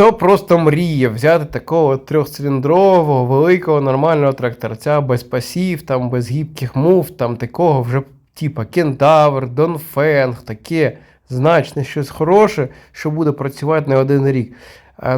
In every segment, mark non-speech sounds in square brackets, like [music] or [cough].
Хто просто мріє взяти такого трьохциліндрового, великого, нормального тракторця без пасів, там, без гібких мув, там такого вже типа Кентавр, Донфенг, таке значне щось хороше, що буде працювати не один рік.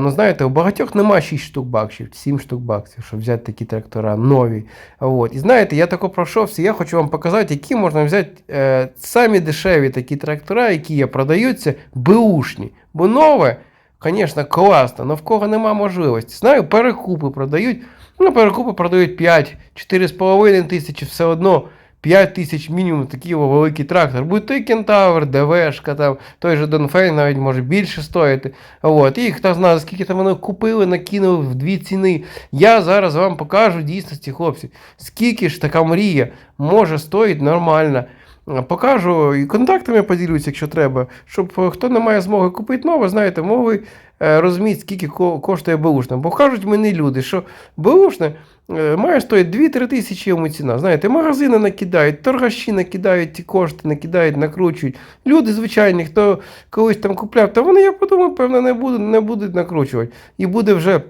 Ну, знаєте, у багатьох нема 6 штук баксів, 7 штук баксів, щоб взяти такі трактора нові. От. І знаєте, я тако пройшовся, я хочу вам показати, які можна взяти е, самі дешеві такі трактора, які є, продаються, беушні. Бо нове, звісно, класно, але в кого нема можливості. Знаю, перекупи продають. Ну, перекупи продають 5, 4,5 тисячі, все одно 5 тисяч мінімум такий великий трактор. Будь той Кентавр, ДВшка, там, той же Донфейн навіть може більше стоїти. От. І хто знає, скільки там вони купили, накинули в дві ціни. Я зараз вам покажу дійсності, хлопці, скільки ж така мрія може стоїти нормально. Покажу і контактами поділюся, якщо треба, щоб е, хто не має змоги купити нове, знаєте, могли е, розуміти, скільки коштує беушне. Бо кажуть мені люди, що беушне е, має стоїти 2-3 тисячі йому ціна. Знаєте, магазини накидають, торгаші накидають ті кошти, накидають, накручують. Люди звичайні, хто колись там купляв, то вони, я подумав, певно, не будуть, не будуть накручувати. І буде вже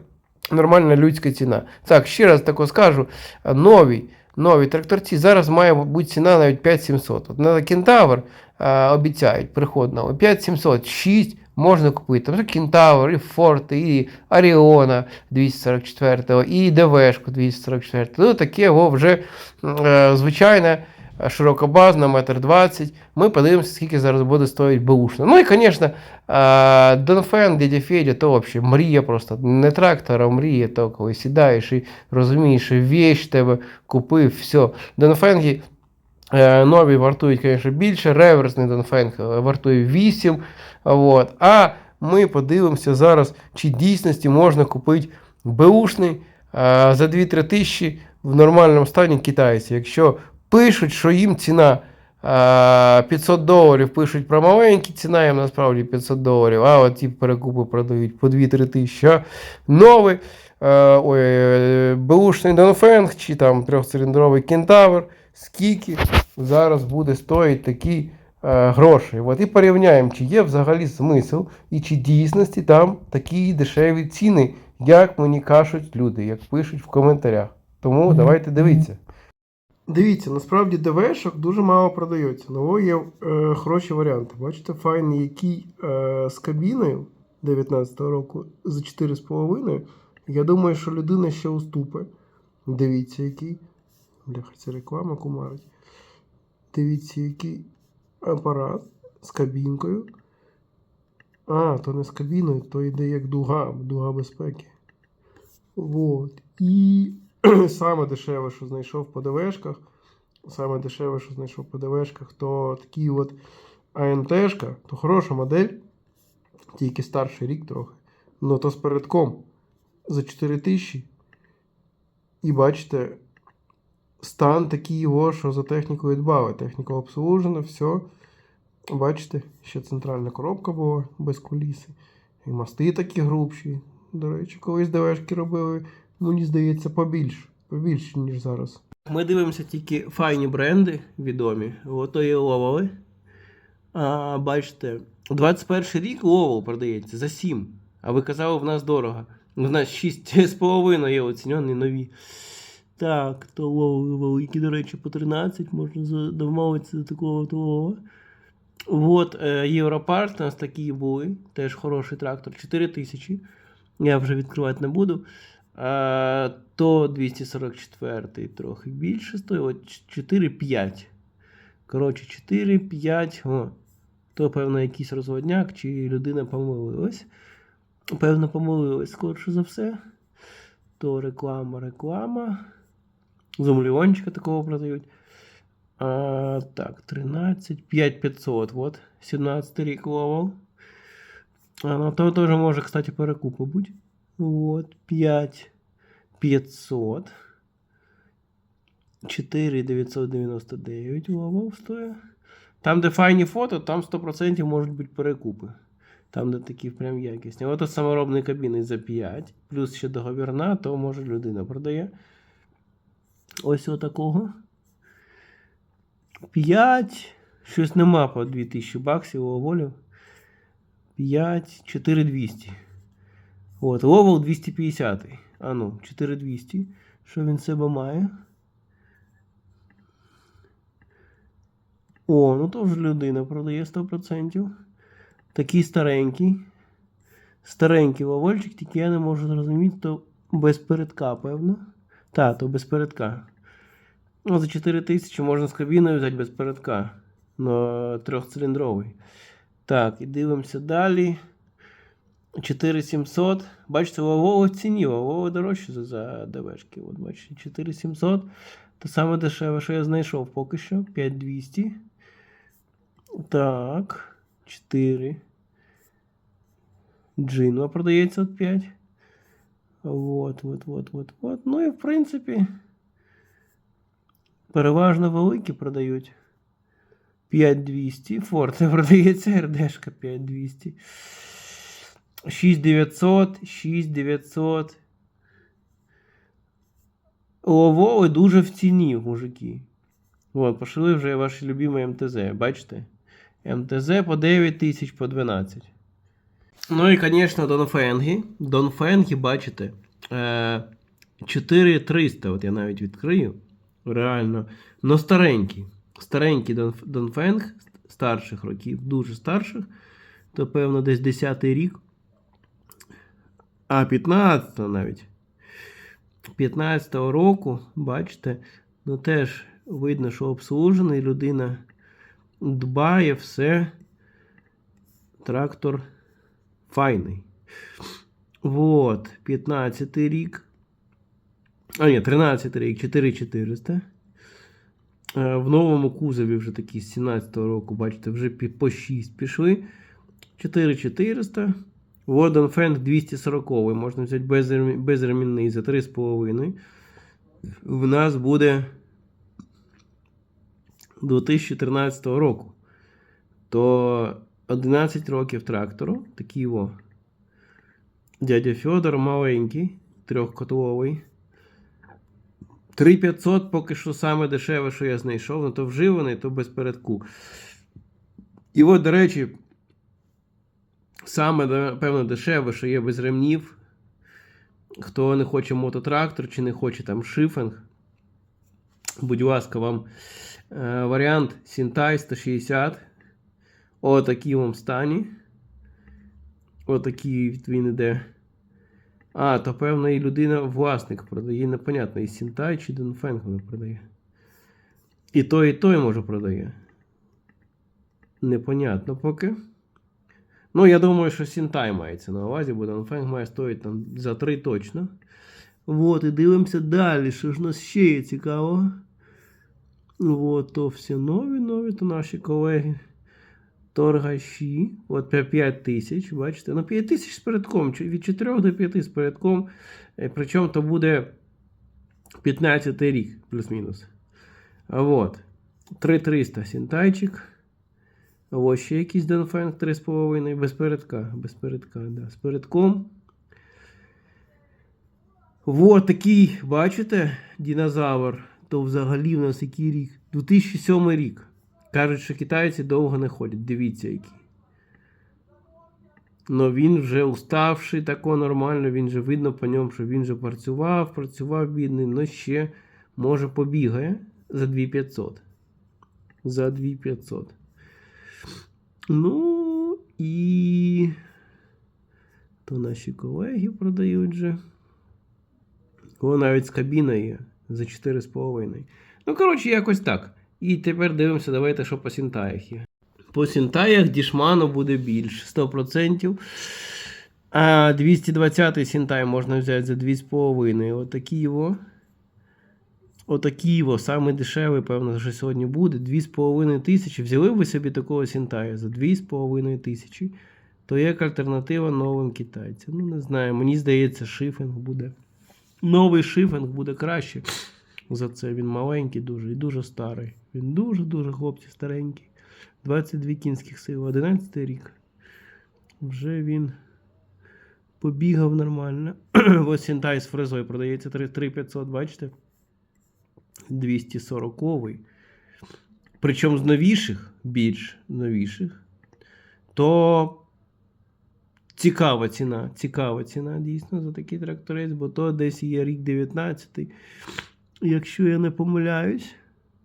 нормальна людська ціна. Так, ще раз тако скажу, а, нові, тракторці зараз має бути ціна навіть 5700. От на Кентавр а, обіцяють приход новий 5700, 6 можна купити. Там Кентавр, і Форт, і Аріона 244, і ДВшку 244. Ну, таке вже е, звичайне е, широкобазна, метр 20. Ми подивимося, скільки зараз буде стоїть беушна. Ну і, звісно, е, Донфен, дядя Федя, то взагалі мрія просто. Не трактор, а мрія, то коли сідаєш і розумієш, що вещь тебе купив, все. Донфенги Е, Нові вартують, звісно, більше, реверсний Донфенг е, вартує 8. От. А ми подивимося зараз, чи дійсності можна купити беушний е, за 2-3 тисячі в нормальному стані китайці. Якщо пишуть, що їм ціна е, 500 доларів, пишуть про маленькі, ціна їм насправді 500 доларів, а от ті перекупи продають по 2-3 тисячі. Новий е, ой, е, беушний Донфенг чи там трьохциліндровий кентавр скільки зараз буде стоїти такі е, гроші. От і порівняємо, чи є взагалі смисл, і чи дійсності там такі дешеві ціни, як мені кажуть люди, як пишуть в коментарях. Тому давайте дивіться. Дивіться, насправді ДВшок дуже мало продається. Ново є е, хороші варіанти. Бачите, файний, який е, з кабіною 19-го року за 4,5. Я думаю, що людина ще уступе. Дивіться, який. Бляха, це реклама кумарить. Дивіться, який апарат з кабінкою. А, то не з кабіною, то йде як дуга, дуга безпеки. Вот. І [clears throat] саме дешеве, що знайшов по ДВшках, саме дешеве, що знайшов по ДВшках, то такий от АНТшка, то хороша модель, тільки старший рік трохи. Ну то з передком за 4 тисячі. І бачите, стан такий його, що за технікою дбали. Техніка обслужена, все. Бачите, ще центральна коробка була без куліси. І мости такі грубші. До речі, колись ДВшки робили, мені здається, побільше, побільше, ніж зараз. Ми дивимося тільки файні бренди відомі. Ото є Ловали. А, бачите, 21 рік Ловал продається за 7. А ви казали, в нас дорого. У нас 6,5 є оцінені нові. Так, то Ловал великі, до речі, по 13 можна домовитися до такого того. От е, Європарт у нас такі були. Теж хороший трактор. 4 тисячі. Я вже відкривати не буду. Е, то 244 трохи більше стоїть. От 4-5. Коротше, 4-5. О. То, певно, якийсь розводняк, чи людина помилилась. Певно, помилилась, скорше за все. То реклама, реклама. Зумліончика такого продають. А, так, 13, 5500, вот, 17 рік ловал. А, ну, то тоже може, кстати, перекупа бути. Вот, 5500. 4999 ловал стоїть. Там, де файні фото, там 100% можуть бути перекупи. Там, де такі прям якісні. Ото саморобні кабіни за 5, плюс ще договірна, то може людина продає. Ось отакого. 5. Щось нема по 2000 баксів у волю. 5, 4200. От, Ловел 250. А ну, 4200. Що він себе має? О, ну то вже людина продає 100%. Такий старенький. Старенький ловольчик, тільки я не можу зрозуміти, то без передка, певно. Та, то без передка. Ну, за 4 тисячі можна з кабіною взяти без передка. Но трьохциліндровий. Так, і дивимося далі. 4700. Бачите, Вово в ціні, Вово дорожче за, за ДВшки. От бачите, 4700. Те саме дешеве, що я знайшов поки що. 5200. Так. 4. Джинва продається от 5. Вот, вот, вот, вот, вот. Ну і в принципі. Переважно великі продають. 5200. Форте [laughs] продається, РДшка 5200. 6900, 6900. Ловоли дуже в ціні, мужики. От, пошли вже ваші любимі МТЗ, бачите? МТЗ по 9 тисяч, по 12. Ну і, звісно, Донфенги. Донфенги, бачите, е, 4300. От я навіть відкрию. Реально. Ну, старенький. Старенький Донфенг старших років, дуже старших. То, певно, десь 10 рік. А 15 навіть. 15-го року, бачите, ну теж видно, що обслужений, людина дбає, все. Трактор файний. Вот, 15 рік. А, ні, 13 рік, 4400. Е, В новому кузові вже такі з 17-го року, бачите, вже по 6 пішли. 4400. Warden Fang 240 можна взяти безремінний за 3,5. В нас буде 2013 року. То 11 років трактору. Такий о. Дядя Федор маленький, трьохкотловий. 3500 поки що саме дешеве, що я знайшов, ну то вживаний, то без передку. І от, до речі, саме, напевно, дешеве, що є без ремнів. Хто не хоче мототрактор чи не хоче там шифинг, будь ласка, вам е, варіант Сінтай 160. Отакий вам стані. Отакий він іде. А, то певно і людина власник продає. Непонятно, і Сінтай чи Донфенг вона продає. І той, і той може продає. Непонятно поки. Ну, я думаю, що Сінтай мається на увазі, бо Донфенг має стоїть там за 3 точно. Вот, і дивимося далі. Що ж у нас ще є цікавого? Вот, то всі нові, нові, то наші колеги. Торгаші. От 5 тисяч, бачите? Ну, 5 тисяч з передком. Від 4 до 5 з передком. Е, Причому то буде 15 рік, плюс-мінус. А от. 3300 сінтайчик. Ось ще якийсь Денфенг 3,5 без передка. Без передка, да. З передком. Вот такий, бачите, динозавр. То взагалі в нас який рік? 2007 рік. Кажуть, що китайці довго не ходять. Дивіться, який. Ну він вже уставший, тако нормально, він же видно по ньому, що він же працював, працював бідний, але ще може побігає за 2500. За 2500. Ну і. То наші колеги продають же. О, навіть з кабіною є за 4,5. Ну, коротше, якось так. І тепер дивимося, давайте, що по сінтаях є. По сінтаях дішману буде більше 100%. А 220 сінтай можна взяти за 2,5. Отакі його. Отакі його, саме дешевий, певно, що сьогодні буде. 2,5 тисячі. Взяли ви собі такого сінтая за 2,5 тисячі. То як альтернатива новим китайцям. Ну, не знаю, мені здається, шифінг буде. Новий шифінг буде краще. За це він маленький дуже і дуже старий. Він дуже-дуже хлопці старенький. 22 кінських сили, 11 рік. Вже він побігав нормально. [clears throat] Ось Сінтай з фрезою продається 3500, бачите? 240-й. Причому з новіших, більш новіших, то цікава ціна. Цікава ціна дійсно за такий тракторець, бо то десь є рік 19 Якщо я не помиляюсь,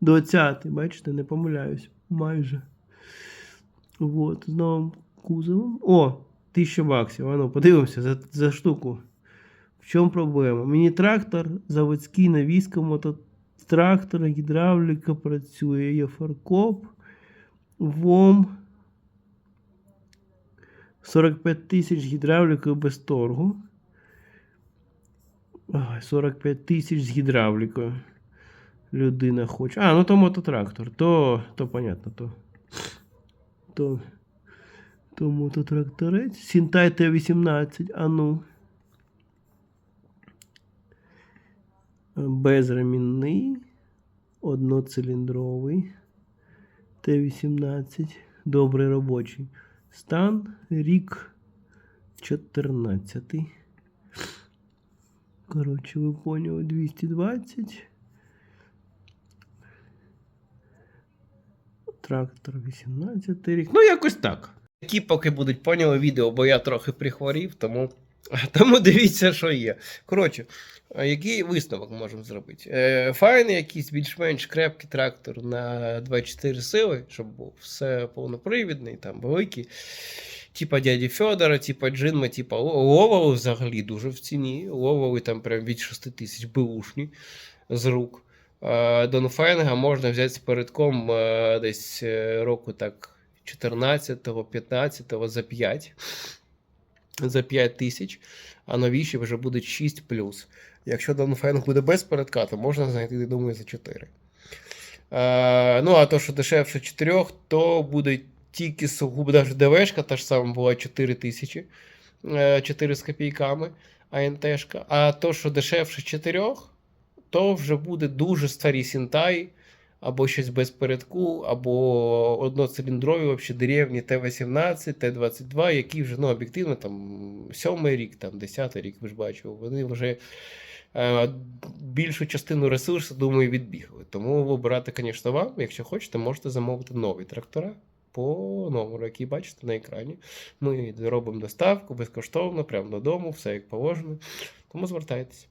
20 бачите, не помиляюсь. Майже. Вот, з новим кузовом. О, 1000 баксів. Ану, подивимося за, за штуку. В чому проблема? Міні-трактор, заводський навіска, мототрактор, гідравліка працює, є фаркоп, ВОМ. 45 тисяч гідравлікою без торгу. Ай, 45 тисяч з гідравлікою. Людина хоче. А, ну то мототрактор. То, то понятно, то. То, то мототракторець. Сінтай Т-18, а ну. Безремінний. Одноциліндровий. Т-18. Добрий робочий. Стан рік 14. Коротше, ви поняли, 220. Трактор 18 рік. Ну, якось так. Які поки будуть поняли відео, бо я трохи прихворів, тому, [laughs] тому дивіться, що є. Коротше, який висновок можемо зробити? Е, файний якийсь більш-менш крепкий трактор на 24 сили, щоб був все повнопривідний, там великий. Типа дяді Федора, типа Джинма, типа Ловали взагалі дуже в ціні. Ловали там прям від 6 тисяч беушні з рук. Донфенга можна взяти з передком е, десь е, року так 14-15 за 5. За 5 тисяч, а новіші вже будуть 6 Якщо Донфенг буде без передка, то можна знайти, думаю, за 4. Е, ну, а то, що дешевше 4, то буде тільки сугубо, навіть ДВшка та ж сама була 4 тисячі, е, 4 з копійками, АНТшка. А то, що дешевше 4, то вже буде дуже старі сінтаї, або щось без передку, або одноциліндрові, вообще деревні Т-18, Т-22, які вже ну, об'єктивно там сьомий рік, там, 10 рік, ви ж бачили, вони вже е, більшу частину ресурсу, думаю, відбігли. Тому вибирати, звісно, вам. Якщо хочете, можете замовити нові трактора по номеру, який бачите на екрані. Ми робимо доставку безкоштовно, прямо додому, все як положено. Тому звертайтеся.